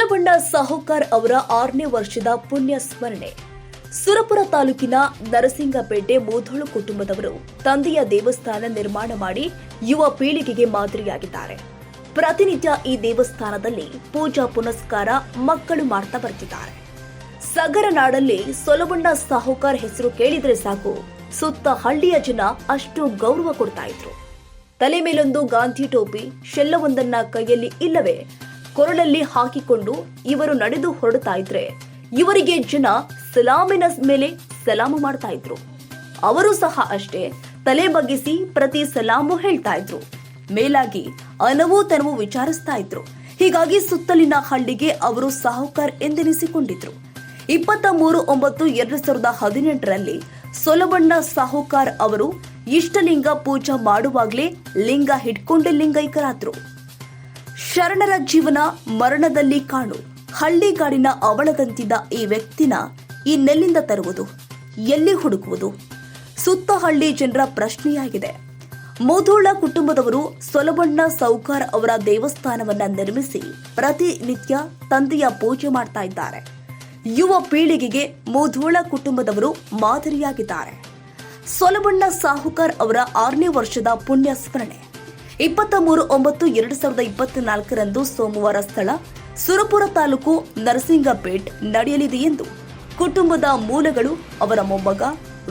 ಸೋಲಬಂಡ ಸಾಹುಕಾರ್ ಅವರ ಆರನೇ ವರ್ಷದ ಪುಣ್ಯ ಸ್ಮರಣೆ. ಸುರಪುರ ತಾಲೂಕಿನ ನರಸಿಂಗಪೇಟೆ ಮೂಧೋಳು ಕುಟುಂಬದವರು ತಂದೆಯ ದೇವಸ್ಥಾನ ನಿರ್ಮಾಣ ಮಾಡಿ ಯುವ ಪೀಳಿಗೆಗೆ ಮಾದರಿಯಾಗಿದ್ದಾರೆ. ಪ್ರತಿನಿತ್ಯ ಈ ದೇವಸ್ಥಾನದಲ್ಲಿ ಪೂಜಾ ಪುನಸ್ಕಾರ ಮಕ್ಕಳು ಮಾಡ್ತಾ ಬರ್ತಿದ್ದಾರೆ. ಸಗರ ನಾಡಲ್ಲಿ ಸೊಲಬಣ್ಣ ಸಾಹುಕಾರ್ ಹೆಸರು ಕೇಳಿದ್ರೆ ಸಾಕು, ಸುತ್ತ ಹಳ್ಳಿಯ ಜನ ಅಷ್ಟು ಗೌರವ ಕೊಡ್ತಾ ಇದ್ರು. ತಲೆ ಮೇಲೊಂದು ಗಾಂಧಿ ಟೋಪಿ, ಶೆಲ್ಲವೊಂದನ್ನ ಕೈಯಲ್ಲಿ ಇಲ್ಲವೇ ಕೊರಳಲ್ಲಿ ಹಾಕಿಕೊಂಡು ಇವರು ನಡೆದು ಹೊರಡ್ತಾ ಇದ್ರೆ, ಇವರಿಗೆ ಜನ ಸಲಾಮಿನ ಮೇಲೆ ಸಲಾಮು ಮಾಡ್ತಾ ಇದ್ರು. ಅವರು ಸಹ ಅಷ್ಟೇ ತಲೆ ಬಗ್ಗಿಸಿ ಪ್ರತಿ ಸಲಾಮು ಹೇಳ್ತಾ ಇದ್ರು. ಮೇಲಾಗಿ ಅನವು ತನವು ವಿಚಾರಿಸ್ತಾ ಇದ್ರು. ಹೀಗಾಗಿ ಸುತ್ತಲಿನ ಹಳ್ಳಿಗೆ ಅವರು ಸಾಹುಕಾರ್ ಎಂದೆನಿಸಿಕೊಂಡಿದ್ರು. ಇಪ್ಪತ್ತ ಮೂರು ಒಂಬತ್ತು ಎರಡು ಸಾವಿರದ ಹದಿನೆಂಟರಲ್ಲಿ ಸೊಲಬಣ್ಣ ಸಾಹುಕಾರ್ ಅವರು ಇಷ್ಟಲಿಂಗ ಪೂಜಾ ಮಾಡುವಾಗಲೇ ಲಿಂಗ ಹಿಡ್ಕೊಂಡು ಲಿಂಗೈಕರಾದ್ರು. ಶರಣರ ಜೀವನ ಮರಣದಲ್ಲಿ ಕಾಣು. ಹಳ್ಳಿಗಾಡಿನ ಅವಳದಂತಿದ್ದ ಈ ವ್ಯಕ್ತಿನ ಈ ನೆಲ್ಲಿಂದ ತರುವುದು? ಎಲ್ಲಿ ಹುಡುಕುವುದು? ಸುತ್ತ ಹಳ್ಳಿ ಜನರ ಪ್ರಶ್ನೆಯಾಗಿದೆ. ಮುಧೋಳ ಕುಟುಂಬದವರು ಸೊಲಬಣ್ಣ ಸೌಕಾರ್ ಅವರ ದೇವಸ್ಥಾನವನ್ನ ನಿರ್ಮಿಸಿ ಪ್ರತಿನಿತ್ಯ ತಂದೆಯ ಪೂಜೆ ಮಾಡ್ತಾ ಇದ್ದಾರೆ. ಯುವ ಪೀಳಿಗೆಗೆ ಮುಧೋಳ ಕುಟುಂಬದವರು ಮಾದರಿಯಾಗಿದ್ದಾರೆ. ಸೊಲಬಣ್ಣ ಸಾಹುಕಾರ್ ಅವರ ಆರನೇ ವರ್ಷದ ಪುಣ್ಯ ಸ್ಮರಣೆ ಇಪ್ಪತ್ತ ಮೂರು ಒಂಬತ್ತು ಎರಡು ಸಾವಿರದ ಇಪ್ಪತ್ನಾಲ್ಕರಂದು ಸೋಮವಾರ ಸ್ಥಳ ಸುರಪುರ ತಾಲೂಕು ನರಸಿಂಗಪೇಟ್ ನಡೆಯಲಿದೆ ಎಂದು ಕುಟುಂಬದ ಮೂಲಗಳು ಅವರ ಮೊಮ್ಮಗ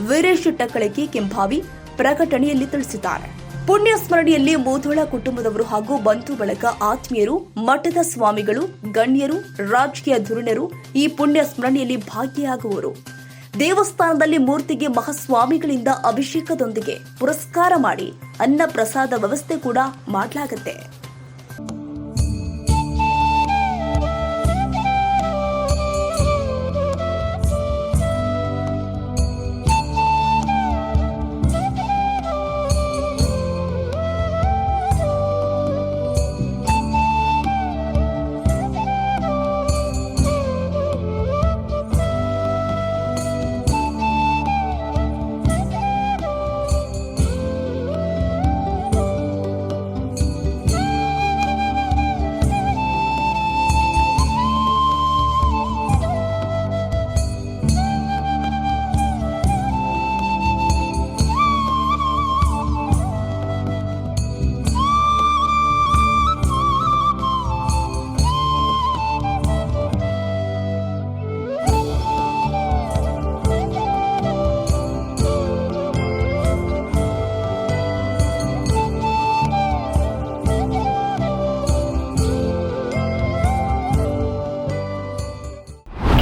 ವೀರೇಶ್ ಟಕ್ಕಳಕಿ ಕೆಂಭಾವಿ ಪ್ರಕಟಣೆಯಲ್ಲಿ ತಿಳಿಸಿದ್ದಾರೆ. ಪುಣ್ಯ ಸ್ಮರಣೆಯಲ್ಲಿ ಮೂಧೋಳ ಕುಟುಂಬದವರು ಹಾಗೂ ಬಂಧು ಬಳಗ ಆತ್ಮೀಯರು, ಮಠದ ಸ್ವಾಮಿಗಳು, ಗಣ್ಯರು, ರಾಜಕೀಯ ಧುರೀಣರು ಈ ಪುಣ್ಯ ಸ್ಮರಣೆಯಲ್ಲಿ ಭಾಗಿಯಾಗುವರು. ದೇವಸ್ಥಾನದಲ್ಲಿ ಮೂರ್ತಿಗೆ ಮಹಾಸ್ವಾಮಿಗಳಿಂದ ಅಭಿಷೇಕದೊಂದಿಗೆ ಪುರಸ್ಕಾರ ಮಾಡಿ ಅನ್ನ ಪ್ರಸಾದ ವ್ಯವಸ್ಥೆ ಕೂಡ ಮಾಡಲಾಗುತ್ತೆ.